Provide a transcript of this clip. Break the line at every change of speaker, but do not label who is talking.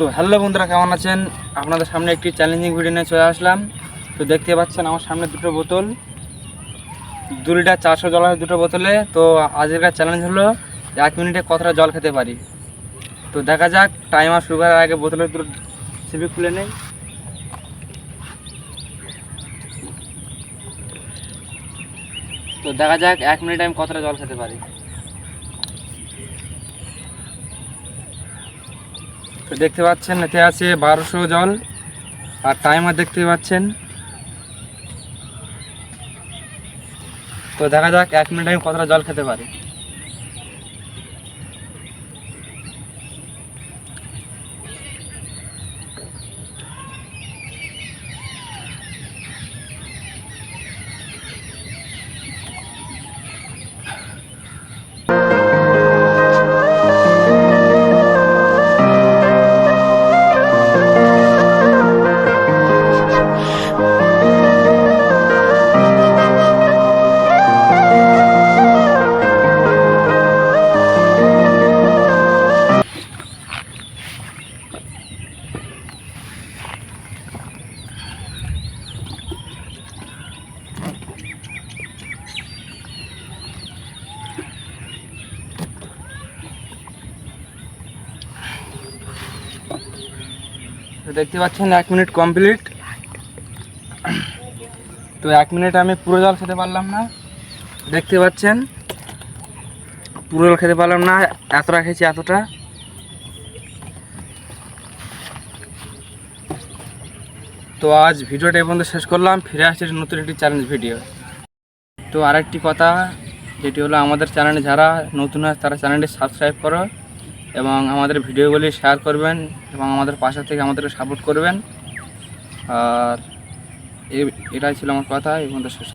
তো হ্যালো বন্ধুরা, কেমন আছেন? আপনাদের সামনে একটি চ্যালেঞ্জিং ভিডিও নিয়ে চলে আসলাম। তো দেখতে পাচ্ছেন আমার সামনে দুটো বোতল। দু লিটার চারশো জল আছে দুটো বোতলে। তো আজকের চ্যালেঞ্জ হলো এক মিনিটে কতটা জল খেতে পারি। তো দেখা যাক টাইমার শুরু করার আগে বোতলের দুটো সিপি খুলে নেই। তো দেখা যাক এক মিনিটে আমি কতটা জল খেতে পারি। তো দেখতে পাচ্ছেন, এতে আছে বারোশো জল, আর টাইমার দেখতে পাচ্ছেন। তো দেখা যাক, এক মিনিট আমি কতটা জল খেতে পারি। তো দেখতে পাচ্ছেন, এক মিনিট কমপ্লিট তো এক মিনিট আমি পুরো জল খেতে পারলাম না। দেখতে পাচ্ছেন, পুরো জল খেতে পারলাম না, এতটা খেয়েছি এতটা। তো আজ ভিডিওটা এই পর্যন্ত শেষ করলাম, ফিরে আসছে নতুন একটি চ্যালেঞ্জ ভিডিও তো আরেকটি কথা, যেটি হলো আমাদের চ্যানেলে যারা নতুন আছে, তারা চ্যানেলটি সাবস্ক্রাইব করো। এবং আমাদের ভিডিওগুলি শেয়ার করবেন এবং আমাদের পাশে থেকে আমাদেরকে সাপোর্ট করবেন। আর এটাই ছিল আমার কথা, এই পর্যন্ত শেষ।